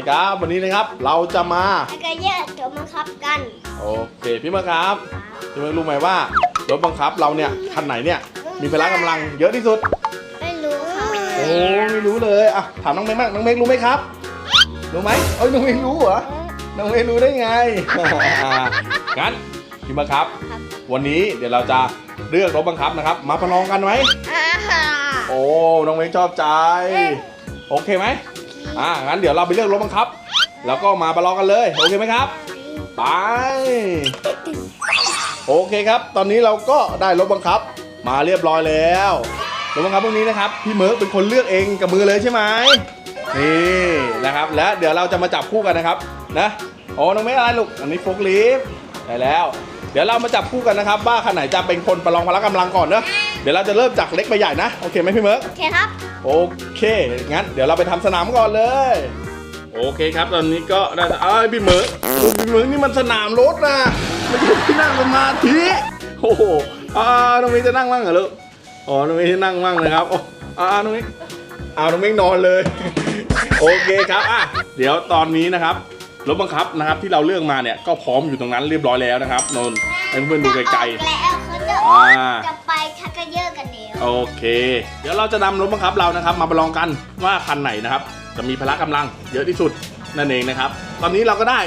ดีครับวันนี้นะครับเราจะมาแล้วก็แยกตัวบังคับกันโอเคพี่มาครับพี่มารู้ไหมว่ารถบังคับเราเนี่ยคันไหนเนี่ยมีพละกำลังเยอะที่สุด ไม่รู้ค่ะโอ้ไม่รู้เลยอะถามน้องเมฆบ้างน้องเมฆรู้ไหมครับรู้ไหมเอ้ยน้องเมฆรู้เหรอน้องเมฆรู้ได้ไงอ่างั้นพี่มาครับ วันนี้เดี๋ยวเราจะเลือกรถบังคับนะครับ มาประลองกันไหมอ่าฮะโอ้น้องเมฆชอบใจ โอเคไหม อ่างั้นเดี๋ยวเราไปเลือกรถบังคับ แล้วก็มาประลองกันเลยโอเคไหมครับไปโอเคครับ ตอนนี้เราก็ได้รถบังคับ มาเรียบร้อยแล้วรถบังคับพวกนี้นะครับพี่เมิร์กเป็นคนเลือกเองกับมือเลยใช่ไหมนี่นะครับ และเดี๋ยวเราจะมาจับคู่กันนะครับนะโอ้น้องเมฆอะไรลูกอันนี้โฟกลิฟได้แล้ว เดี๋ยวเรามาจับคู่กันนะครับว่าคันไหนจะเป็นคนประลองพละกำลังก่อนเนอะเดี๋ยวเราจะเริ่มจากเล็กไปใหญ่นะโอเคไหมพี่เมิร์กโอเคครับ โอเคงั้นเดี๋ยวเราไปทำสนามก่อนเลย โอเคครับ ตอนนี้ก็ได้เอ้ยพี่เหมิร์กโอ้พี่เหมิร์กนี่มันสนามรถนะไม่ใช่ที่นั่งสมาธิโอ้โหอ่าน้องมิ้นจะนั่งมั่งเหรอลูกอ๋อน้องมิ้นจะนั่งมั่งนะครับโอ้อ่าน้องมิ้นเอาน้องมิ้นนอนเลย โอเคครับอะเดี๋ยวตอนนี้นะครับ รถบังคับนะครับที่เราเลือกมาเนี่ยก็พร้อมอยู่ตรงนั้นเรียบร้อยแล้วนะครับนนท์ให้เพื่อนๆดูไกลๆแล้วเขาจะอ่า จะไปชักกระเยอะกันเดียวๆโอเค เดี๋ยวเราจะนำรถบังคับเรานะครับ มาประลองกันว่าคันไหนนะครับ จะมีพละกำลังเยอะที่สุดนั่นเองนะครับ ตอนนี้เราก็ได้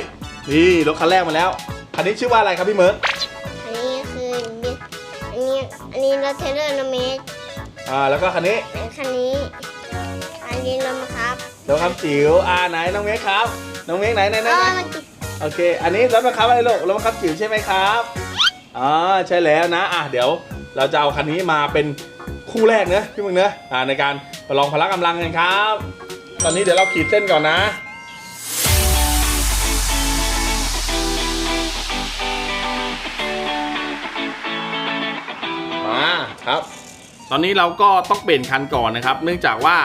นี่รถคันแรกมาแล้วคันนี้ชื่อว่าอะไรครับพี่เมิร์กอันนี้คือ อันนี้ อันนี้รถเทเลอร์นเมสอ่าแล้วก็คันนี้คันนี้ อันนี้นมครับรถคันจิ๋วอ่าไหนน้องเมฆครับ น้องเมฆไหนไหนไหนเอไหนอมันติดโอเค อันนี้รถบังคับอะไรลูกรถบังคับจิ๋วใช่ไหมครับอ๋อใช่แล้วนะอะเดี๋ยวเราจะเอาคันนี้มาเป็นคู่แรกเนอะพี่มึงเนอะอ่าในการประลองพละกำลังกันครับ ตอนนี้เดี๋ยวเราขีดเส้นก่อนนะมาครับ ตอนนี้เราก็ต้องเปลี่ยนคันก่อนนะครับ เนื่องจากว่า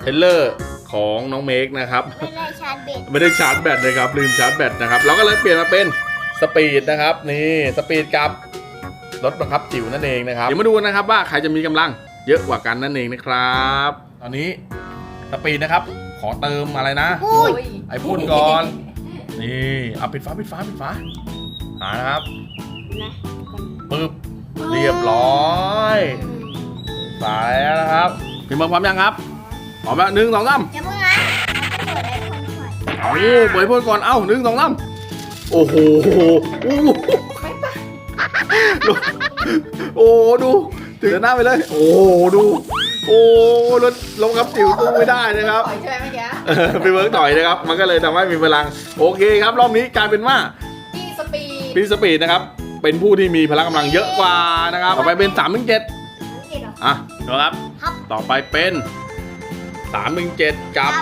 เทรลเลอร์ ของน้องเมกนะครับ ไม่ได้ชาร์จเบ็ดไม่ได้ชาร์จแบตนะครับลืมชาร์จแบตนะครับเราก็เลยเปลี่ยนมาเป็นสปีดนะครับนี่สปีดกับรถบังคับจิ๋วนั่นเองนะครับเดี๋ยวมาดูนะครับว่าใครจะมีกำลังเยอะกว่ากันนั่นเองนะครับ ตอนนี้สปีดนะครับ ขอเติมอะไรนะอุ้ยไอพ่นก่อน นี่เอาปิดฟ้าปิดฟ้าปิดฟ้าหานะครับนะปึ๊บเรียบร้อย สายแล้วนะครับพี่เบิร์ดพร้อมยังครับ พร้อมแล้วหนึ่งสองสามอย่าเพิ่งนะเปิดไอคอนก่อนเอาเปิดพ่นก่อน เอ้าหนึ่งสองสามโอ้โหโอ้โหดูโอ้ดู ถึงหน้าไปเลย โอ้ดู โอ้รถลงครับจิ๋วตู้ไม่ได้นะครับปล่อยใช่ไหมเมื่อกี้เออไปเวิร์กต่อยนะครับ มันก็เลยทำให้มีพลัง โอเคครับ รอบนี้กลายเป็นว่าพี่สปีดพี่สปีดนะครับ เป็นผู้ที่มีพลังกำลังเยอะกว่านะครับ ต่อไปเป็น3ามถึงเจ็ดนี่เหรออะดูครับครับ ต่อไปเป็น 3ามถึงเจ็ดกับ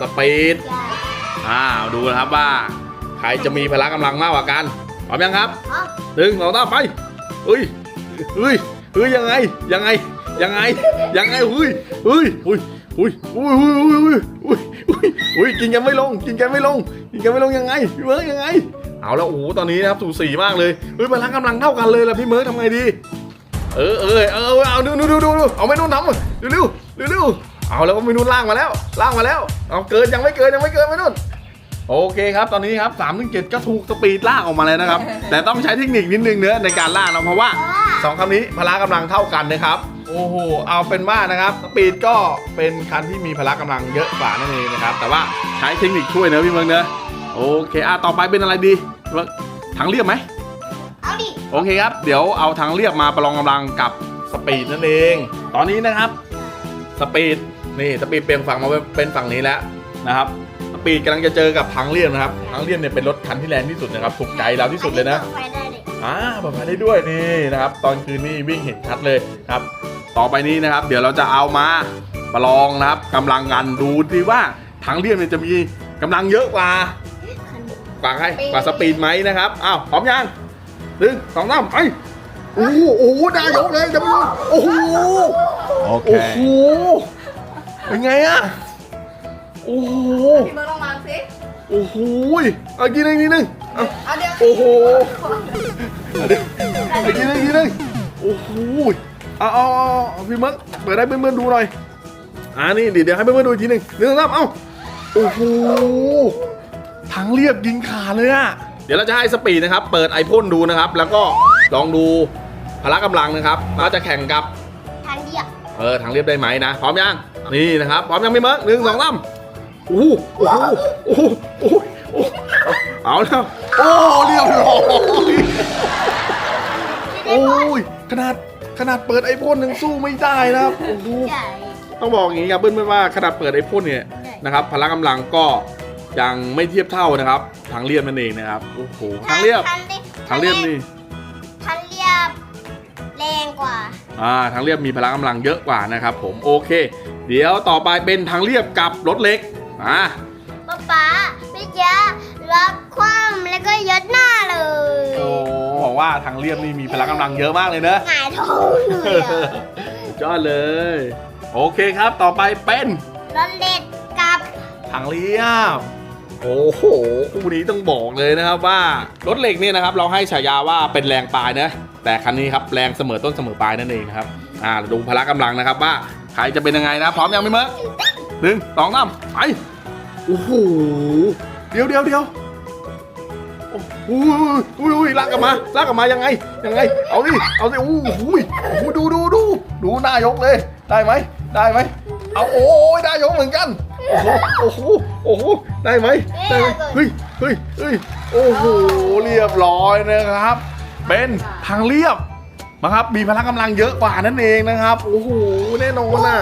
สปีดใหญ่อ้าวดูนะครับว่า ใครจะมีพละกำลังมากกว่ากันพร้อมยังครับครับหนึ่งสองสามไปเฮ้ยเฮ้ยเฮ้ยยังไงยังไงยังไงยังไงเฮ้ยเฮ้ยเฮ้ยเฮ้ยเฮ้ยเฮ้ยเฮ้ยเฮ้ยเฮ้ยเฮ้ยเฮ้ยกินกันไม่ลง กินกันไม่ลง กินกันไม่ลงยังไงพี่เมิร์กยังไง เอาแล้วโอ้โหตอนนี้นะครับสูสีมากเลยเฮ้ยพละกำลังเท่ากันเลยล่ะพี่เมิร์กทำไงดี เออเออเออเอาดูดูดูดูดูเอาไม่นุ่นทำเร็วเร็วเร็ว เร็วเอาแล้วไม่นุ่นล่างมาแล้วล่างมาแล้ว เอาเกินยังไม่เกินยังไม่เกินไม่นุ่นโอเคครับตอนนี้ครับ3ามถึงเก็ถูกสปีดลากออกมาเลยนะครับ แต่ต้องใช้เทคนิคนิดนึงเนื้อะในการลากนะเพราะว่าเพราะว่า2คันนี้พละกำลังเท่ากันนะครับโอ้โหเอาเป็นว่านะครับสปีดก็เป็นคันที่มีพละกำลังเยอะกว่านั่นเองนะครับ แต่ว่าใช้เทคนิคช่วยเนอะพี่เมืองเนอะโอเคอะต่อไปเป็นอะไรดีพี่เมืองทางเรียบไหมเอาดิโอเคครับ เดี๋ยวเอาทางเรียบมาประลองกำลังกับสปีดนั่นเอง ตอนนี้นะครับสปีด นี่สปีดเปลี่ยนฝั่งมาเป็นฝั่งนี้แล้วนะครับสปีดกำลังจะเจอกับทางเรียบนะครับทางเรียบเนี่ยเป็นรถคันที่แรงที่สุดนะครับถูกใจเราที่สุดเลยนะอัปิดไฟได้เลยอ่าเปิดไฟได้ด้วยนี่นะครับ ตอนคืนนี่วิ่งเห็นชัดเลยครับ ต่อไปนี้นะครับ เดี๋ยวเราจะเอามาประลองนะครับกำลังกันดูที่ว่าทางเรียบเนี่ยจะมีกำลังเยอะกว่า กว่าใครกว่าสปีดไหมนะครับ อ้าวพร้อมยังหนึ่งสองสามไปโอ้โหโอ้โหได้ยกเลยจะไม่รู้โอ้โหโอ้โห เป็นไงอะโอ้โห พี่เบิร์ดลองมาสิโอ้โหเอากินอีกนิดนึงเอาเอาเดี๋ยวโอ้โหเอาดิเอากินอีกนิดนึงโอ้โหเอาเอาเอาเอาพี่เมิร์กเปิดให้เพื่อนๆดูหน่อย อ่านี่เดี๋ยวเดี๋ยวให้เพื่อนๆดูอีกทีหนึ่งหนึ่งสองสามเอ้า โอ้โหทางเรียบยิงขาดเลยอะ เดี๋ยวเราจะให้สปีดนะครับ เปิดไอพ่นดูนะครับ แล้วก็ลองดูพละกำลังนะครับว่าจะแข่งกับทางเดียว เออทางเรียบได้ไหมนะพร้อมยังนี่นะครับพร้อมยังไม่เมิร์กหนึ่งสองสามโอ้โหโอ้โหโอ้โหโอ้โหโอ้โหเอาแล้วโอ้เรียบร้อยโอ้ยขนาดขนาดเปิดไอพ่นยังสู้ไม่ได้นะครับโอ้โหใหญ่ต้องบอกอย่างนี้ครับเพื่อนๆว่าขนาดเปิดไอพ่นเนี่ยนะครับพละกำลังก็ยังไม่เทียบเท่านะครับ ทางเรียบนั่นเองนะครับโอ้โหทางเรียบทางเรียบทางเรียบนี่ทางเรียบ แรงกว่า อ่าทางเรียบมีพละกำลังเยอะกว่านะครับ ผมโอเค เดี๋ยวต่อไปเป็นทางเรียบกับรถเล็กอ่าป๊าป๊าพี่จ๊ะล็อกคว่ำแล้วก็ยัดหน้าเลยโอ้บอกว่าทางเรียบนี่มีพละกำลังเยอะมากเลยเนอะหงายท้องเลยอะสุดยอดเลย โอเคครับต่อไปเป็นรถเล็กกับทางเรียบโอ้โหคู่นี้ต้องบอกเลยนะครับว่ารถเหล็กเนี่ยนะครับ เราให้ฉายาว่าเป็นแรงปลายนะ แต่คันนี้ครับแรงเสมอต้นเสมอปลายนั่นเองนะครับอ่าดูพละกำลังนะครับว่าใครจะเป็นยังไงนะพร้อมยังไม่เมิร์กหนึ่งสองสามไปโอ้โหเดี๋ยวเดี๋ยวเดี๋ยวโอ้โหอุ้ยอุ้ยลากกลับมาลากกลับมายังไงยังไง เอาดิเอาดิโอ้โหโอ้โหดูดูดูดูหน้ายกเลย ได้ไหมได้ไหมเอาโอ้ยได้ยกเหมือนกันโอ้โหโอ้โหโอ้โหได้ไหมได้ไหมเฮ้ยเฮ้ยเฮ้ยโอ้โหเรียบร้อยนะครับ เป็นทางเรียบนะครับมีพละกำลังเยอะกว่านั่นเองนะครับโอ้โหแน่นอนน่ะ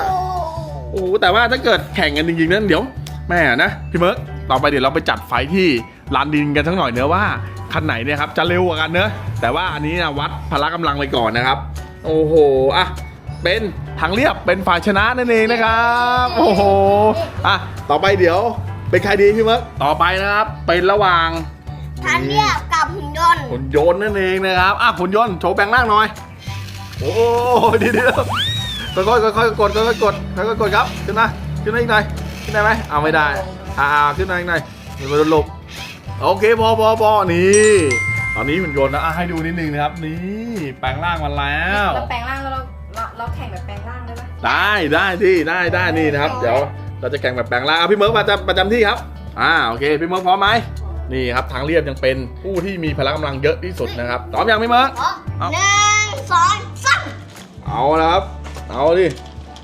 โอ้แต่ว่าถ้าเกิดแข่งกันจริงๆนั้นเดี๋ยวแม่นะพี่เมิร์กต่อไปเดี๋ยวเราไปจัดไฟที่ลานดินกันทั้งหน่อยเนื้อะว่าคันไหนเนี่ยครับจะเร็วกว่ากันเนอะแต่ว่าอันนี้นะวัดพละกำลังไปก่อนนะครับ โอ้โหอะเป็นทางเรียบเป็นฝ่ายชนะนั่นเองนะครับ โอ้โหอะต่อไปเดี๋ยวเป็นใครดีพี่เมิร์กต่อไปนะครับเป็นระหว่างทางเรียบกับ ยนต์หุ่นยนต์นั่นเองนะครับอะหุ่นยนต์โชว์แปลงร่างหน่อย โอ้ยดีดีค่อยๆค่อยๆกดค่อยๆกดค่อยๆกดครับขึ้นมาขึ้นมาอีกหน่อยขึ้นได้ไหมเอาไม่ได้อ่าขึ้นมาอีกหน่อยมันมาโดนหลบโอเคพอพอพอนี่ตอนนี้หุ่นยนต์นะอะให้ดูนิดนึงนะครับ นี่แปลงร่างมาแล้วเราแปลงร่างแล้วเราเราเราแข่งแบบแปลงร่างได้ไหมได้ได้ที่ได้ได้นี่นะครับ เดี๋ยวเราจะแข่งแบบแปลงร่างเอาพี่เมิร์กมาจำประจำที่ครับอ่าโอเคพี่เมิร์กพร้อมไหม นี่ครับทางเรียบยังเป็นผู้ที่มีพละกำลังเยอะที่สุดนะครับพร้อมยังพี่เมิร์กอ๋อหนึ่งสองสามเอาละครับ เอาดิ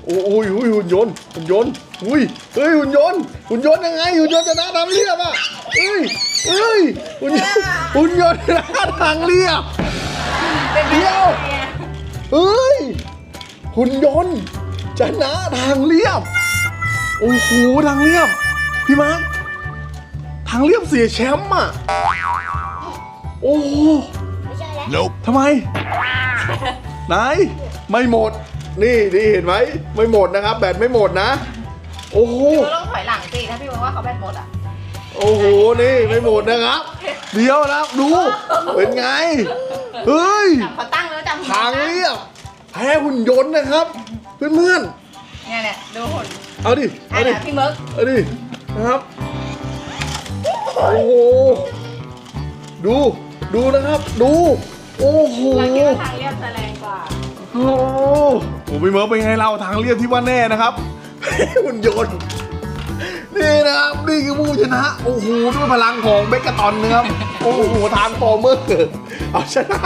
อุ้ยอุ้ยอุ้ยหุ่นยนต์หุ่นยนต์อุ้ยเฮ้ยหุ่นยนต์หุ่นยนต์ยังไงหุ่นยนต์ชนะทางเรียบอะเฮ้ยเฮ้ยหุ่นยนต์หุ่นยนต์ชนะทางเรียบเดี๋ยวเฮ้ยหุ่นยนต์ชนะทางเรียบโอ้โหทางเรียบพี่มาร์ค ทางเรียบเสียแชมป์อะ โอ้โหไม่ใช่แล้วทำไม ไหน ไม่หมด นี่นี่เห็นไหม ไม่หมดนะครับ แบตไม่หมดนะ โอ้โห พี่ว่าต้องถอยหลังสิถ้าพี่บอกว่าเขาแบตหมดอะโอ้โห นี่ไม่หมดนะครับ เดี๋ยวนะครับดู เป็นไง เฮ้ย จับเขาตั้งแล้วจับทางเรียบแพ้หุ่นยนต์นะครับ เพื่อนเนี่ยเนี่ยดูหุ่นๆ เอาดิอัเอานดินี้พี่เมิร์กเอาดิ นะครับ โอ้โห ดู ดูนะครับ ดู โอ้โหเราคิดว่าทางเรียบจะแรงกว่าโอ้โหพี่เมิร์ฟเป็นไงเราทางเรียบที่ว่าแน่นะครับ หุ่นยนต์ นี่นะครับ นี่คือผู้ชนะ โอ้โห ด้วยพลังของเบกกาตอนนะครับ โอ้โห ทางฟอร์เมอร์เอาชนะ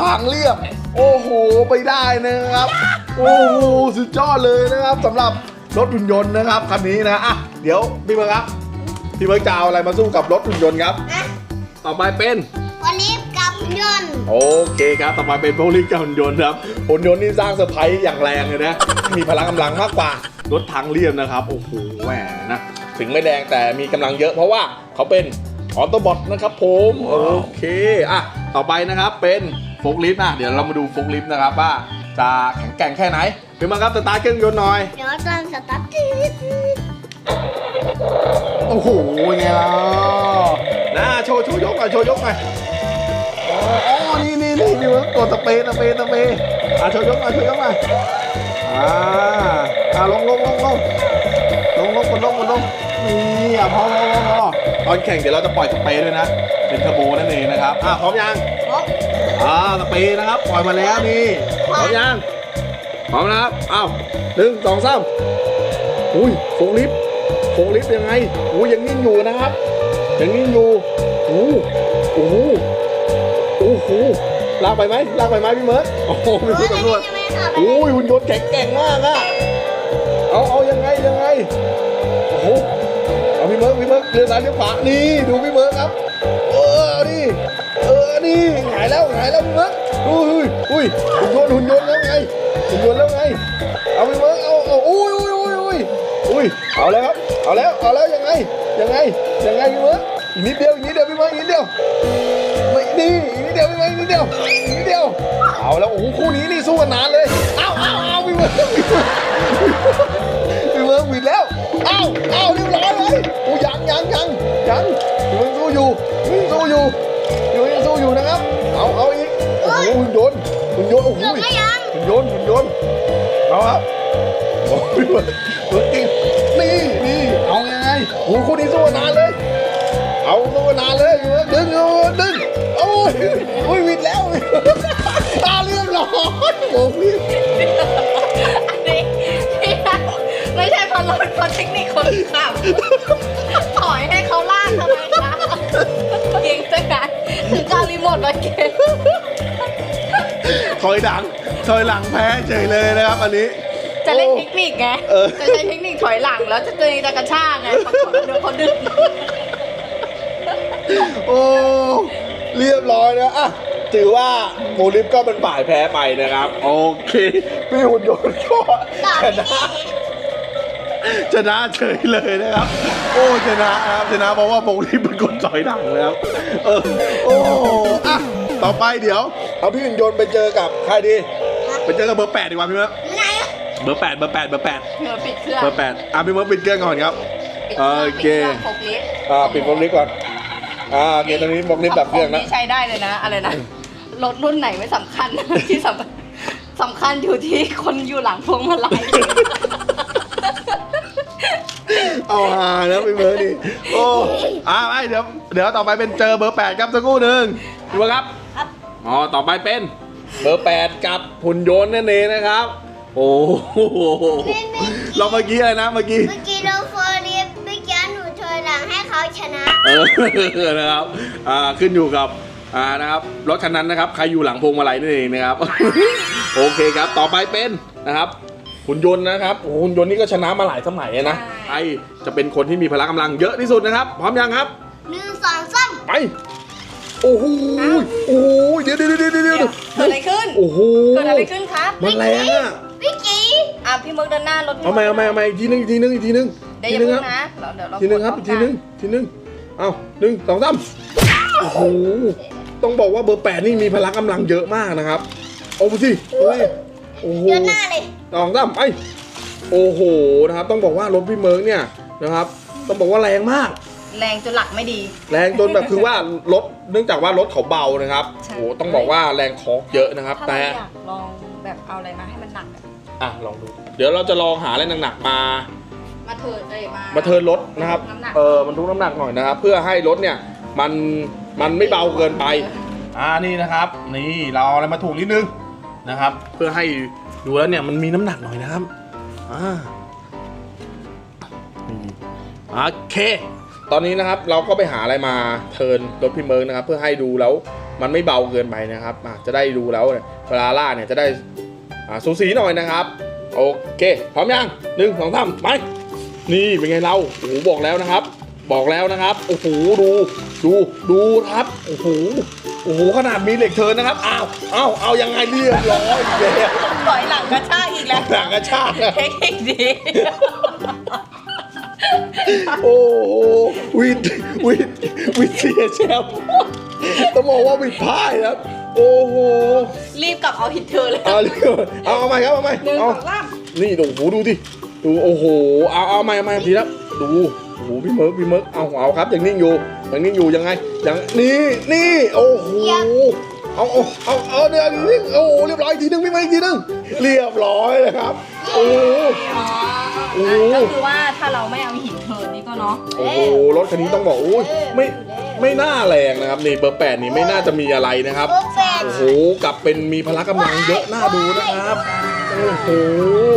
ทางเรียบ โอ้โห ไปได้นะครับ โอ้โห สุดยอดเลยนะครับสำหรับรถหุ่นยนต์นะครับคันนี้นะ อะ เดี๋ยวพี่เมิร์ฟครับ พี่เมิร์ฟจะเอาอะไรมาสู้กับรถหุ่นยนต์ครับ นะต่อไปเป็น วันนี้กับหุ่นยนต์โอเคครับ ต่อไปเป็นโพลิกับหุ่นยนต์ครับหุ่นยนต์นี่สร้างเซอร์ไพรส์อย่างแรงเลยนะ มีพลังกำลังมากกว่ารถทางเรียบนะครับ โอ้โห แหมนะ ถึงไม่แดงแต่มีกำลังเยอะเพราะว่าเขาเป็นออโตบอทนะครับผม โอเค อะ ต่อไปนะครับเป็นโฟกลิฟต์นะเดี๋ยวเรามาดูโฟกลิฟต์นะครับว่าจะแข็งแกร่งแค่ไหนเป็นมาครับสตาร์ทเครื่องยนต์หน่อย เดี๋ยวตอนสตาร์ทติด โอ้โหไงล่ะน่าโชว์โชว์ยกหน่อยโชว์ยกหน่อยอ๋ออ๋อนี่นี่นี่นี่มันกดสเปรย์สเปรย์สเปรย์อะโชว์ยกหน่อยโชว์ยกหน่อยอ่าอ่าลงลงลงลงลงลงกดลงกดลงนี่อะพอพอพอพอตอนแข่งเดี๋ยวเราจะปล่อยสเปรย์ด้วยนะ เป็นเทอร์โบนั่นเองนะครับอะพร้อมยังโอ้อ่าสเปรย์นะครับ ปล่อยมาแล้วนี่พร้อมยังพร้อมนะครับอ้าวหนึ่งสองสามอุ้ยโฟกลิฟต์ โฟลิฟต์ยังไงโอ้ยยังนิ่งอยู่นะครับ ยังนิ่งอยู่โอ้โหโอ้โหโอ้โหลากไปไหมลากไปไหมพี่เมิร์ดโอ้โหพี่เมิร์ดตำรวจยังไม่ขับโอ้ยหุ่นยนต์แข็งแกร่งมากอะเอาเอายังไงยังไงโอ้โหเอาพี่เมิร์กพี่เมิร์กเลี้ยวซ้ายเลี้ยวขวานี่ดูพี่เมิร์กครับเออเอานี่เออนี่หายแล้วหายแล้วพี่เมิร์กอุ้ยอุ้ยหุ่นยนต์หุ่นยนต์แล้วไงหุ่นยนต์แล้วไงเอาพี่เมิร์กเอาเอาอุ้ยอุ้ยอุ้ยอุ้ยอุ้ ยเอาแล้วครับเอาแล้วเอาแล้วยังไงยังไงยังไงพี่เมิร์กอีกนิดเดียวอีกนิดเดียวพี่เมิร์กอีกนิดเดียวไม่นี่อีกนิดเดียวพี่เมิร์กอีกนิดเดียวอีกนิดเดียวเอาแล้วโอ้โหคู่นี้นี่สู้กันนานเลยเอาเอาเอาพี่เมิร์กพี่เมิร์กพี่เมิร์กวิดแล้วเอาเอาเรียบร้อยเลยโอ้ยังยังยังยังพี่เมิร์กสู้อยู่พี่สู้อยู่พี่ยังสู้อยู่นะครับเอาเอาอีกโอ้โหหุ่น หุ่นยนต์โอ้โหเกือบก็ยังหุ่นยนต์หุ่นยนต์เอาครับโอ้ยเมิร์กเมิร์กจริงนี่นี่เอายังไงโอ้โหคู่นี้สู้กันนานเลย เอาสู้กันนานเลยพี่เมิร์กดึงเอาดึงโอ้ยโอ้ยวิดแล้วตาเรียบร้อยโอ้ยอันนี้พี่นัทไม่ใช่เพราะรถเพราะเทคนิคคนขับถอยให้เขาลากทำไมคะเก่งจังนะถึงการรีโมทมาเก่ง ถอยหลังถอยหลังแพ้เฉยเลยนะครับอันนี้ จะเล่นเทคนิคไง เออ จะใช้เทคนิคถอยหลังแล้วจะตัวเองจะกระชากไงปรากฏว่าโดนเขาดึงโอ้เรียบร้อยนะอะถือว่าโมลิฟก็เป็นฝ่ายแพ้ไปนะครับ โอเคพี่หุ่นยนต์ก็ต่อชที่นะนี่ชนะเฉยเลยนะครับ โอ้ชนะครับชนะเพราะว่าโมลิฟเป็นคนถอยหลังนะครับเออโอ้อะต่อไปเดี๋ยว เอาพี่หุ่นยนต์ไปเจอกับใครดีไปเจอกับเบอร์แปดดีกว่าพี่เมิร์กไหนอะเบอร์แปดเบอร์แปดเบอร์แปดเธอปิดเครื่องเบอร์แปดอะพี่เมิร์กปิดเครื่องก่อนครับ ปิดเครื่องโอเค ปิดเครื่องโฟกลิฟต์อ่าปิดโมลิฟก่อนอ่าโอเคตอนนี้โมลิฟดับเครื่องขนะนี่ใช้ได้เลยนะ อะไรนะ รถรุ่นไหนไม่สำคัญ ที่สำคัญสำคัญอยู่ที่คนอยู่หลังพวงมาลัย เอาหาแล้วพี่เบิร์ดดิโอ้อ่าไปเดี๋ยวเดี๋ยวต่อไปเป็นเจอเบอร์แปดครับสักครู่หนึ่งดูครับครับ อ๋อ ต่อไปเป็น เบอร์แปดกับหุ่นยนต์นั่นเองนะครับ โอ้โหเราเมื่อกี้อะไรนะเมื่อกี้ เมื่อกี้เราโฟรีฟเมื่อกี้หนูถอยหลังให้เขาชนะ เออ นะครับ อ่า ขึ้นอยู่กับ อ่า นะครับ รถคันนั้นนะครับ ใครอยู่หลังพวงมาลัยนั่นเองนะครับ โอเคครับ ต่อไปเป็นนะครับหุ่นยนต์นะครับโอ้โหหุ่นยนต์นี่ก็ชนะมาหลายสมัยนะใช่ใครจะเป็นคนที่มีพละกำลังเยอะที่สุดนะครับ พร้อมยังครับหนึ่งสองสามไป โอ้โหโอ้โหเดี๋ยวเดี๋ยวเดี๋ยวเดี๋ยวเดี๋ยวเกิดอะไรขึ้น โอ้โหเกิดอะไรขึ้นครับ มันแรงอะพี่กีอะพี่มึกเดินหน้ารถพี่เอาใหม่เอาใหม่เอาใหม่อีกทีนึงอีกทีนึงอีกทีนึงเดี๋ยวทีอย่านึงเพิ่คงรับนะเราเดี๋ยวเราทีนึงครับกอีดกทีนึงทีนึงเอาหนึ่งสองสามโอ้โหต้องบอกว่าเบอร์แปดนี่มีพละกำลังเยอะมากนะครับเอาไปสิโอ้ยโอ้โหเดินหน้าเลยสองสามไปโอ้โหนะครับ ต้องบอกว่ารถพี่เมิร์กเนี่ยนะครับ ต้องบอกว่าแรงมาก แรงจนหลักไม่ดี แรงจนแบบคือว่ารถเนื่องจากว่ารถเขาเบานะครับใช่ โอ้ต้องบอกว่าแรงคอร์กเยอะนะครับ ถ้าแต่ เราอยากลองแบบเอาอะไรมาให้มันหนักอะอะลองดู เดี๋ยวเราจะลองหาอะไรหนักๆมา มาเถิดเลยมามาเทิร์นรถนะครับ น้ำหนัก เออมันทุกน้ำหนักหน่อยนะครับ เพื่อให้รถเนี่ยมันมันไม่เบาเกินไป อ่านี่นะครับ นี่เราเอาอะไรมาถูกนิดนึงนะครับ เพื่อให้ดูแล้วเนี่ยมันมีน้ำหนักหน่อยนะครับอ่านี่โอเค ตอนนี้นะครับเราก็ไปหาอะไรมาเทิร์นรถพี่เมิร์กนะครับ เพื่อให้ดูแล้วมันไม่เบาเกินไปนะครับอะจะได้ดูแล้วเนี่ยเวลาล่าเนี่ยจะได้อ่าสูสีหน่อยนะครับ โอเคพร้อมยังหนึ่งสองสามไปนี่เป็นไงเราโอ้โหบอกแล้วนะครับ บอกแล้วนะครับโอ้โหดูดูดูครับโอ้โหโอ้โหขนาดมีเหล็กเทิร์นนะครับอ้าวอ้าวเอายังไงเรียบร้อยอีกแล้วถอยหลังกระชากอีกแล้วหลังกระชากอะเทคนิคดี โอ้โหวิดวิดวิดเสียแชมป์ต้องบอกว่าวิดพ่ายนะครับ โอ้โหรีบกลับเอาหินเธอเลยเอาเลยเอาเอาใหม่ครับเอาใหม่หนึ่งเอาสองสามนี่ดูโอ้โหดูดิดูโอ้โหเอาเอาใหม่เอาใหม่ทีละดูโอ้โหพี่เมิร์กพี่เมิร์กเอาเอาครับยังนิ่งอยู่ยังนิ่งอยู่ยังไงยังนี่นี่โอ้โหเอาเอาเอาเอาเดี๋ยวนิ่งโอ้โหเรียบร้อยอีกทีนึงพี่เมิร์กอีกทีนึงเรียบร้อยเลยครับ โอ้โห อ๋อโอ้โหก็คือว่าถ้าเราไม่เอาหินเทิร์นนี่ก็เนาะโอ้โหรถคันนี้ต้องบอกโอ้ยไม่ไม่น่าแรงนะครับนี่เบอร์แปดนี่ไม่น่าจะมีอะไรนะครับ โอ้แฟนโอ้โหกลับเป็นมีพละกำลังเยอะน่าดูนะครับโอ้โห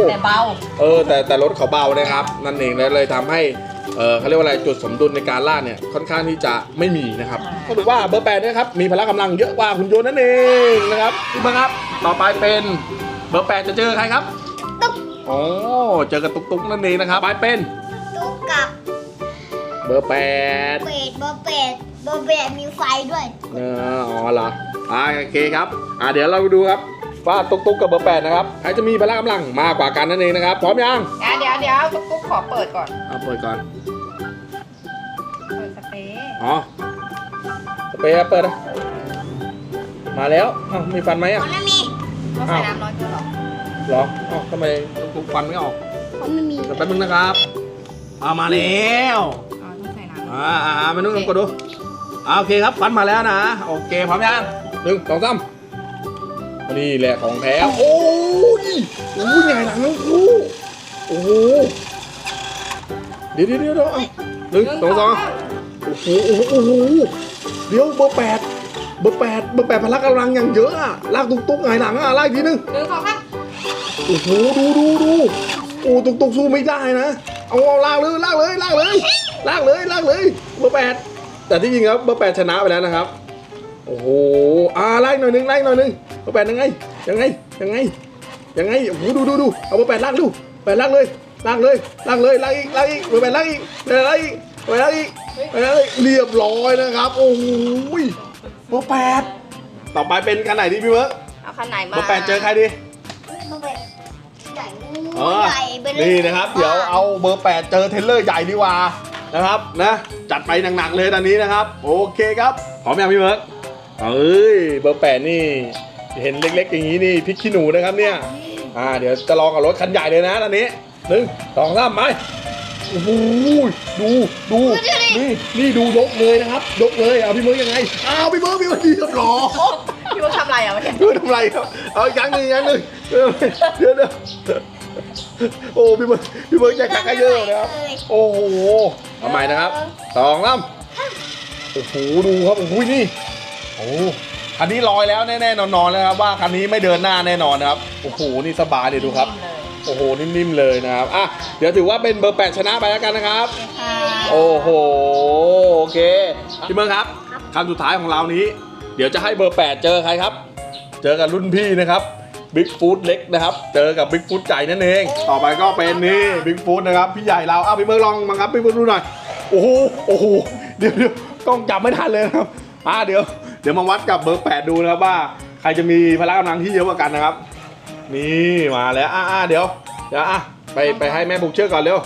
แต่เบา เออแต่แต่รถเขาเบานะครับ นั่นเองแล้วเลยทำให้เออเขาเรียกว่าอะไรจุดสมดุลในการลากเนี่ยค่อนข้างที่จะไม่มีนะครับอ่า ก็ถือว่าเบอร์แปดเนะครับมีพละกำลังเยอะกว่าหุ่นยนต์นั่นเองนะครับพี่เบิร์ดครับ ต่อไปเป็นเบอร์แปดจะเจอใครครับ ตุ๊กอ๋อเจอกับตุ๊กตุ๊กนั่นเองนะครับไปเป็น ตุ๊กกับเบอร์แปดเป็ดบอเป็ดบอเป็ดมีไฟด้วยเอออ๋อเหรออ่าโอเคครับอ่าเดี๋ยวเราดูครับว่าตุ๊กตุ๊กกับเบอร์แปดนะครับใครจะมีพละกำลังมากกว่ากันนั่นเองนะครับพร้อมยังเดี๋ยวเดี๋ยวตุ๊กตุ๊กขอเปิดก่อน เอาเปิดก่อนเปิดสเปรย์อ๋อสเปรย์เปิดนะมาแล้วอ้าวมีฟันไหมขอะองไม่มีเราใส่น้ำร้อนเกลื อหรอเหรออ้าวทำไมตุ๊กฟันไม่ออกของไม่มีเดี๋ยวแป๊บนึงนะครับเอามาแล้วอ๋อต้องใส่น้ำอ่าอ่าอ่ามานุ่งลองกดดูอ่าโอเคครับฟันมาแล้วนะโอเคพร้อมยังหนึ่งสองสามนี่แหละของแท้โอ้ยโอ้ยใหญ่หลังทั้งคู่โอ้โหเดี๋ยวเดี๋ยวเดี๋ยวเดี๋ยวเอาหนึ่งสองสองโอ้โหโอ้โหโอ้โหเดี๋ยวเบอร์แปดเบอร์แปดเบอร์แปดพละกำลังอย่างเยอะอะลากตุกตุกไงายหลังอะลากอีกทีนึง หนึ่งสองสาม โอ้โหดูดูดูโอ้ตุกตุกสู้ไม่ได้นะ เอาเอาลากเลยลากเลยลากเลยลากเลยลากเลยเบอร์แปดแต่ที่จริงแล้วเบอร์แปดชนะไปแล้วนะครับ โอ้โหอ่าไล่หน่อยนึงไล่หน่อยนึงเบอร์แปดยังไงยังไงยังไงยังไงโอ้โหดูดูดูเอาเบอร์แปดลากดูแปดลากเลยลากเลยลากเลยลากอีกลากอีกเบอร์แปดลากอีกเบอร์แปดลากอีกเบอร์แปดลากอีกเอ้ยเรียบร้อยนะครับ โอ้โหเบอร์แปดต่อไปเป็นคันไหนดีพี่เบิร์กเอาคันไหนมาเบอร์แปดเจอใครดีบอเป็ด ใหญ่เออใหญ่เบอร์นี่นะครับ เดี๋ยวเอาเบอร์แปดเจอเทรลเลอร์ใหญ่ดีกว่านะครับนะจัดไปหนักๆเลยตอนนี้นะครับ โอเคครับพร้อมยังพี่เบิร์กเอ้ยเบอร์แปดนี่ เห็นเล็กๆอย่างนี้นี่พริกขี้หนูนะครับเนี่ยอ่าเดี๋ยวจะลองกับรถคันใหญ่เลยนะตอนนี้หนึ่งสองสามไปโอ้โหดูดูนี่นี่ดูยกเลยนะครับ ยกเลยเอาพี่เบิร์กยังไงอ้าวพี่เบิร์กพี่เบิร์กเรียบร้อย พี่ว่าทำอะไรอะวะเนี่ยดูทำไรครับ เอาอีกครั้งหนึ่งอีกครั้งหนึ่งเดี๋ยวเดี๋ยวเดี๋ยวโอ้พี่เบิร์ดพี่เบิร์ดแยกกักกันเยอะนะครับ โอ้โหทำไมนะครับสองลำโอ้โหดูครับโอ้โหนี่ โอ้คันนี้ลอยแล้วแน่ๆนอนๆแล้วครับว่าคันนี้ไม่เดินหน้าแน่นอนนะครับ โอ้โหนี่สบายเลยดูครับ โอ้โหนิ่มๆเลยนะครับ อะเดี๋ยวถือว่าเป็นเบอร์แปดชนะไปแล้วกันนะครับค่ะโอ้โหโอเคพี่เมืองครับคำสุดท้ายของเรานี้ เดี๋ยวจะให้เบอร์ 8 เจอใครครับ เจอกับรุ่นพี่นะครับบิ๊กฟูดเล็กนะครับ เจอกับบิ๊กฟูดใหญ่นั่นเอง ต่อไปก็เป็นนี่บิ๊กฟูดนะครับ พี่ใหญ่เราอ้าวพี่เมืองลองมาครับพี่เมืองดูหน่อย โอ้โห โอ้โห เดี๋ยวเดี๋ยวกล้องจับไม่ทันเลยนะครับ อ่าเดี๋ยว เดี๋ยวมาวัดกับเบอร์8ดูนะครับว่า ใครจะมีพละกำลังที่เยอะกว่ากันนะครับ นี่มาแล้ว อ่าอ่าเดี๋ยว เดี๋ยวอะไปไปให้แม่บุกเชือกก่อนเร็ว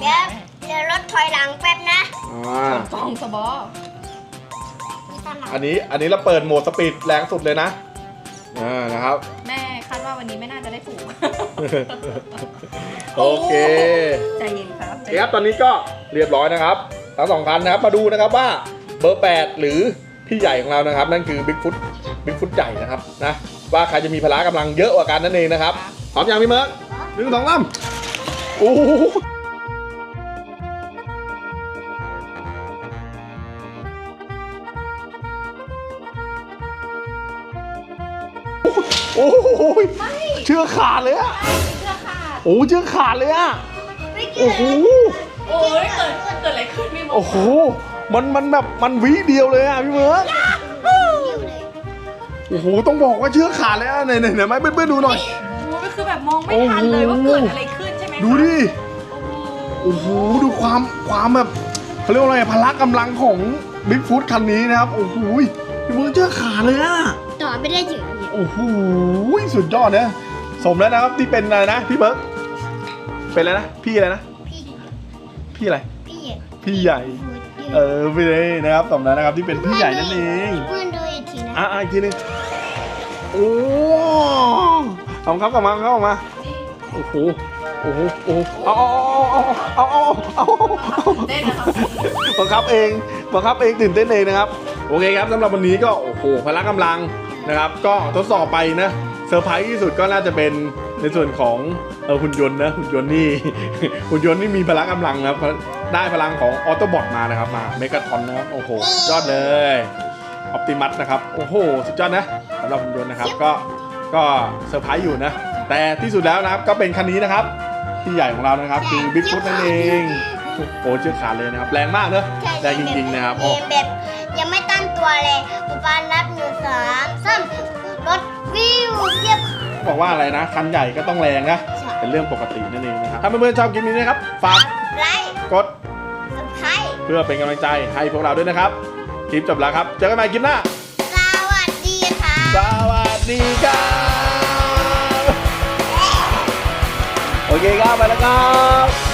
เดี๋ยวเดี๋ยวรถถอยหลังแป๊บนะอ่ากล่องสบอ อันนี้อันนี้เราเปิดโหมดสปีดแรงสุดเลยนะอ่านะครับ แม่คาดว่าวันนี้ไม่น่าจะได้ถูก โอเคใจเย็นครับโอเคครับตอนนี้ก็เรียบร้อยนะครับทั้งสองคันนะครับมาดูนะครับว่าเบอร์ 8 หรือพี่ใหญ่ของเรานะครับ นั่นคือบิ๊กฟุตบิ๊กฟุตใหญ่นะครับนะว่าใครจะมีพละกำลังเยอะกว่ากันนั่นเองนะครับพร้อมยังพี่เมิร์กหนึ่งสองสามโอ้โห อ้โหเชือกขาดเลยอะเสื้อขาดโอ้โหเชือกขาดเลยอะไม่เกี่โอ้ยวโหโอ้ยเกิดเกิดอะไรขึ้นพี่โมโอ้โหมันมันแบบมันวิเดียวเลยอะพี่เมิร์กอยู่เลยโอ้โหต้องบอกว่าเชือกขาดแล้วไหนไหนไหนไหมเพื่อนๆดูหน่อยโอ้ก็คือแบบมองไม่ทันเลยว่าเกิดอะไรขึ้นใช่ไหมคะดูดิโอ้โหโอ้โหดูความความแบบเขาเรียกว่าอะไรพละกำลังของบิ๊กฟูดคันนี้นะครับโอ้โหพี่เมิร์กเชือกขาดเลยอะต่อไม่ได้ถึงเนี่ย โอ้โหสุดยอดนะสมแล้วนะครับที่เป็นอะไรนะพี่เมิร์กเป็นอะไรนะพี่อะไรนะพี่พี่อะไรพี่พี่ใหญ่ เออพี่เลยนะครับสมแล้วนะครับที่เป็นพี่ใหญ่นั่นเองเพื่อนดูอีกทีนะอะอะอีกทีหนึงโอ้เอาครับกลับมาเข้ามาโอ้โหโอ้โหโอ้โหเอาเอาเอาเอาเอาเอาเอาเต้นนะครับบังคับเองบังคับเองตื่นเต้นเองนะครับ โอเคครับสำหรับวันนี้ก็โอ้โหพละกำลัง นะครับ ก็ทดสอบไปนะเซอร์ไพรส์ที่สุดก็น่าจะเป็นในส่วนของเออหุ่นยนต์นะหุ่นยนต์นี่หุ่นยนต์นี่มีพละกำลังนะครับได้พลังของออโตบอทมานะครับมาเมกาทอนนะครับโอ้โหสุดยอดเลยออปติมัสนะครับโอ้โหสุดยอดนะสำหรับหุ่นยนต์นะครับก็ก็เซอร์ไพรส์อยู่นะ แต่ที่สุดแล้วนะครับก็เป็นคันนี้นะครับ ที่ใหญ่ของเรานะครับคือบิ๊กฟุตนั่นเองโอ้เชือกขาดเลยนะครับ แรงมากเนอะใช่แรงจริงๆนะครับเกโอ้มแบบยังไม่ตั้งตัวเลย ป๊าป๊านับหนึ่งสามสามรถวิวเทียบ บอกว่าอะไรนะ คันใหญ่ก็ต้องแรงนะ ใช่ เป็นเรื่องปกตินั่นเองนะครับ ถ้าเพื่อนๆชอบคลิปนี้นะครับ ฝากไลค์กดสับไครเพื่อเป็นกำลังใจให้พวกเราด้วยนะครับ คลิปจบแล้วครับ เจอกันใหม่คลิปหน้า สวัสดีค่ะ สวัสดีครับ โอเคครับไปแล้วครับ